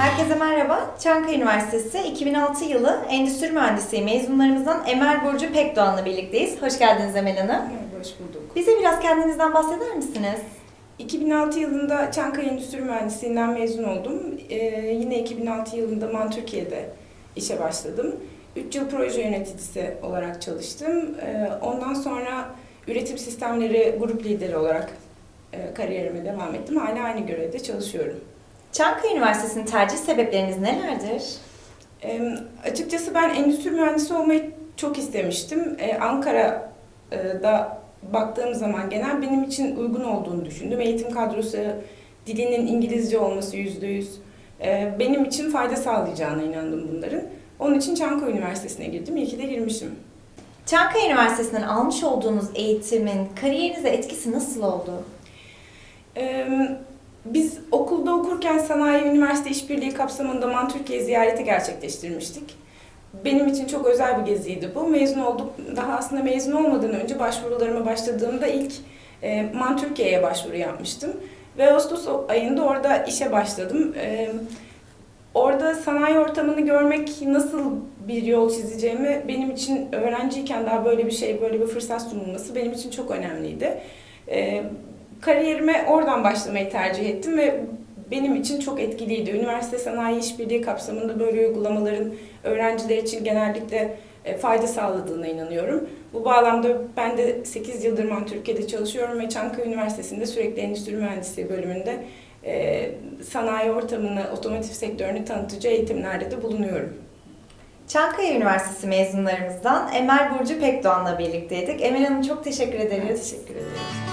Herkese merhaba. Çankaya Üniversitesi 2006 yılı Endüstri Mühendisliği mezunlarımızdan Emel Burcu Pekdoğan'la birlikteyiz. Hoş geldiniz Emel Hanım. Merhaba, hoş bulduk. Bize biraz kendinizden bahseder misiniz? 2006 yılında Çankaya Endüstri Mühendisliğinden mezun oldum. Ee, yine 2006 yılında MAN Türkiye'de işe başladım. 3 yıl proje yöneticisi olarak çalıştım. Ee, ondan sonra üretim sistemleri grup lideri olarak e, kariyerime devam ettim. Hala aynı görevde çalışıyorum. Çankaya Üniversitesi'nin tercih sebepleriniz nelerdir? Ee, açıkçası ben endüstri mühendisi olmayı çok istemiştim. Ee, Ankara'da baktığım zaman genel benim için uygun olduğunu düşündüm. Eğitim kadrosu dilinin İngilizce olması yüzde yüz e, benim için fayda sağlayacağına inandım bunların. Onun için Çankaya Üniversitesi'ne girdim. İyi ki de girmişim. Çankaya Üniversitesi'nden almış olduğunuz eğitimin kariyerinize etkisi nasıl oldu? Ee, Biz okurken Sanayi Üniversite İşbirliği kapsamında MAN Türkiye ziyareti gerçekleştirmiştik. Benim için çok özel bir geziydi bu. Mezun olduk. Daha aslında mezun olmadan önce başvurularıma başladığımda ilk e, MAN Türkiye'ye başvuru yapmıştım. Ve Ağustos ayında orada işe başladım. E, orada sanayi ortamını görmek nasıl bir yol çizeceğimi benim için öğrenciyken daha böyle bir şey, böyle bir fırsat sunulması benim için çok önemliydi. E, kariyerime oradan başlamayı tercih ettim ve benim için çok etkiliydi. Üniversite sanayi işbirliği kapsamında böyle uygulamaların öğrenciler için genellikle e, fayda sağladığına inanıyorum. Bu bağlamda ben de 8 yıldır MAN Türkiye'de çalışıyorum ve Çankaya Üniversitesi'nde sürekli endüstri mühendisliği bölümünde e, sanayi ortamını, otomotiv sektörünü tanıtıcı eğitimlerde de bulunuyorum. Çankaya Üniversitesi mezunlarımızdan Emel Burcu Pekdoğan'la birlikteydik. Emel Hanım çok teşekkür Ben ederiz. teşekkür ederim.